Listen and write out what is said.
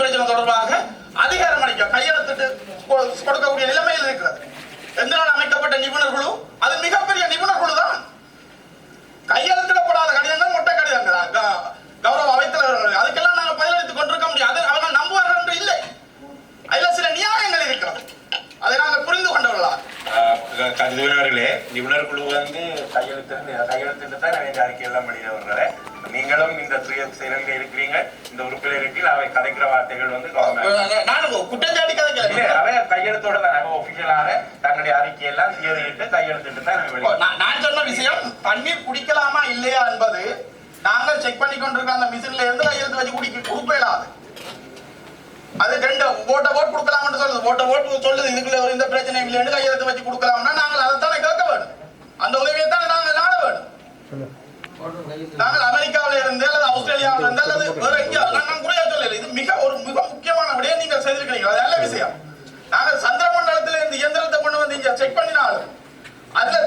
பிரச்சனை தொடர்பாக அதிகாரம் அளிக்க கையெழுத்துட்டு கொ- கொடுக்கக்கூடிய நிலைமையில் இருக்கிறது. எந்தனால் அமைக்கப்பட்ட நிபுணர் குழு? அது மிகப்பெரிய நிபுணர் குழு தான். கையெழுத்திடப்படாத கடிதங்கள் மொட்டை கடிதங்கள். கௌரவ அவைத்தலைவர்கள். அதுக்கெல்லாம் நாங்கள் பதிலளித்துக் கொண்டிருக்க முடியாது. அவங்க நம்புவார்கள் என்று இல்லை. அதுல சில நியாயங்கள் இருக்கிறது. அதை நாங்கள் புரிந்து கொண்டவர்களா கருதுவர்களே நிபுணர் குழு வந்து கையெழுத்து கையெழுத்துட்டு தான் நிறைய அறிக்கை எல்லாம் வெளியிடவர்களே. நீங்களும் இந்த சுய செயலில் இருக்கிறீங்க. இந்த உறுப்பினருக்கு அவை கதைக்கிற வார்த்தைகள் வந்து இல்ல கதைக்கல. அவை கையெழுத்தோட தான். ஒபிஷியலாக தன்னுடைய அறிக்கையெல்லாம் தியறிட்டு கையெழுத்திட்டு தான் நான் சொன்ன விஷயம் தண்ணீர் குடிக்கலாமா இல்லையா என்பது நாங்கள் செக் பண்ணி கொண்டிருக்க அந்த மிஷின்ல இருந்து கையெழுத்து வச்சு குடிக்க கொடுக்க இயலாது அது ரெண்டு ஓட்ட ஓட் கொடுக்கலாம்னு சொல்லுது. ஓட்ட ஓட் சொல்லுது இதுக்குள்ள ஒரு இந்த பிரச்சனை இல்லைன்னு கையெழுத்து வச்சு கொடுக்கலாம்னா நாங்கள் அதைத்தானே கேட்க வேணும் அந்த உதவியை தானே நாங்கள் நாட வேணும் நாங்கள் அமெரிக்காவில் இருந்தே அல்லது ஆஸ்திரேலியாவில் இருந்து அல்லது வேற எங்கேயா நான் குறையா இது மிக ஒரு மிக முக்கியமான விடையை நீங்கள் செய்திருக்கிறீங்க. நல்ல விஷயம். நாங்கள் சந்திர மண்டலத்தில் இருந்து இயந்திரத்தை கொண்டு வந்து இங்க செக் பண்ணினாலும் அதுல